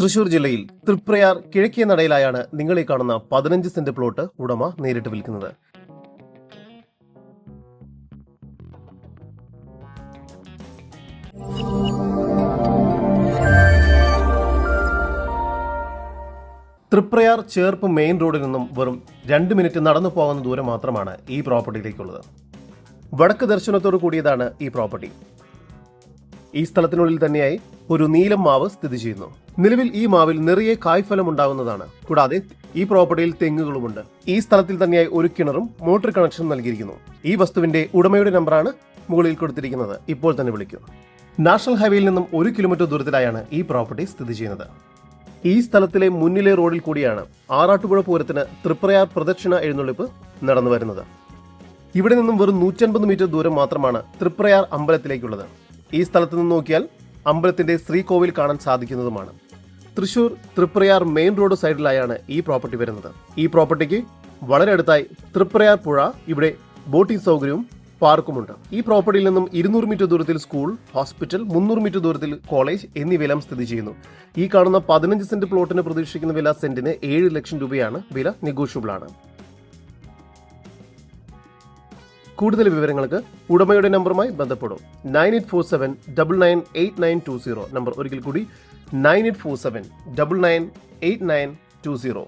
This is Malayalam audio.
തൃശൂർ ജില്ലയിൽ തൃപ്രയാർ കിഴക്കേ നടയിലായാണ് നിങ്ങൾ ഈ കാണുന്ന പതിനഞ്ച് സെന്റ് പ്ലോട്ട് ഉടമ നേരിട്ട് വിൽക്കുന്നത്. തൃപ്രയാർ ചേർപ്പ് മെയിൻ റോഡിൽ നിന്നും വെറും രണ്ട് മിനിറ്റ് നടന്നു പോകുന്ന ദൂരം മാത്രമാണ് ഈ പ്രോപ്പർട്ടിയിലേക്കുള്ളത്. വടക്ക് ദർശനത്തോടു കൂടിയതാണ് ഈ പ്രോപ്പർട്ടി. ഈ സ്ഥലത്തിനുള്ളിൽ തന്നെയായി ഒരു നീലം മാവ് സ്ഥിതി ചെയ്യുന്നു. നിലവിൽ ഈ മാവിൽ നിറയെ കായ്ഫലം ഉണ്ടാകുന്നതാണ്. കൂടാതെ ഈ പ്രോപ്പർട്ടിയിൽ തെങ്ങുകളുമുണ്ട്. ഈ സ്ഥലത്തിൽ തന്നെയായി ഒരു കിണറും മോട്ടോർ കണക്ഷനും നൽകിയിരിക്കുന്നു. ഈ വസ്തുവിന്റെ ഉടമയുടെ നമ്പറാണ് മുകളിൽ കൊടുത്തിരിക്കുന്നത്. ഇപ്പോൾ തന്നെ വിളിക്കൂ. നാഷണൽ ഹൈവേയിൽ നിന്നും ഒരു കിലോമീറ്റർ ദൂരത്തിലായാണ് ഈ പ്രോപ്പർട്ടി സ്ഥിതി ചെയ്യുന്നത്. ഈ സ്ഥലത്തിലെ മുന്നിലെ റോഡിൽ കൂടിയാണ് ആറാട്ടുപുഴ പൂരത്തിന് തൃപ്രയാർ പ്രദക്ഷിണ എഴുന്നള്ളിപ്പ് നടന്നു വരുന്നത്. ഇവിടെ നിന്നും വെറും നൂറ്റൻപത് മീറ്റർ ദൂരം മാത്രമാണ് തൃപ്രയാർ അമ്പലത്തിലേക്കുള്ളത്. ഈ സ്ഥലത്ത് നിന്ന് നോക്കിയാൽ അമ്പലത്തിന്റെ ശ്രീകോവിൽ കാണാൻ സാധിക്കുന്നതുമാണ്. തൃശൂർ തൃപ്രയാർ മെയിൻ റോഡ് സൈഡിലായാണ് ഈ പ്രോപ്പർട്ടി വരുന്നത്. ഈ പ്രോപ്പർട്ടിക്ക് വളരെ അടുത്തായി തൃപ്രയാർ പുഴ ഇവിടെ ബോട്ടിംഗ് സൗകര്യവും പാർക്കുമുണ്ട്. ഈ പ്രോപ്പർട്ടിയിൽ നിന്നും ഇരുന്നൂറ് മീറ്റർ ദൂരത്തിൽ സ്കൂൾ ഹോസ്പിറ്റൽ മുന്നൂറ് മീറ്റർ ദൂരത്തിൽ കോളേജ് എന്നിവയെല്ലാം സ്ഥിതി ചെയ്യുന്നു. ഈ കാണുന്ന പതിനഞ്ച് സെന്റ് പ്ലോട്ടിന് പ്രതീക്ഷിക്കുന്ന വില സെന്റിന് ഏഴ് ലക്ഷം രൂപയാണ്. വില നെഗോഷ്യബിൾ ആണ് കൂടുതൽ വിവരങ്ങൾക്ക് ഉടമയുടെ നമ്പറുമായി ബന്ധപ്പെടും. Nine eight four seven double nine eight nine two zero. Number ഒരിക്കൽ കൂടി nine eight four seven double nine eight nine two zero.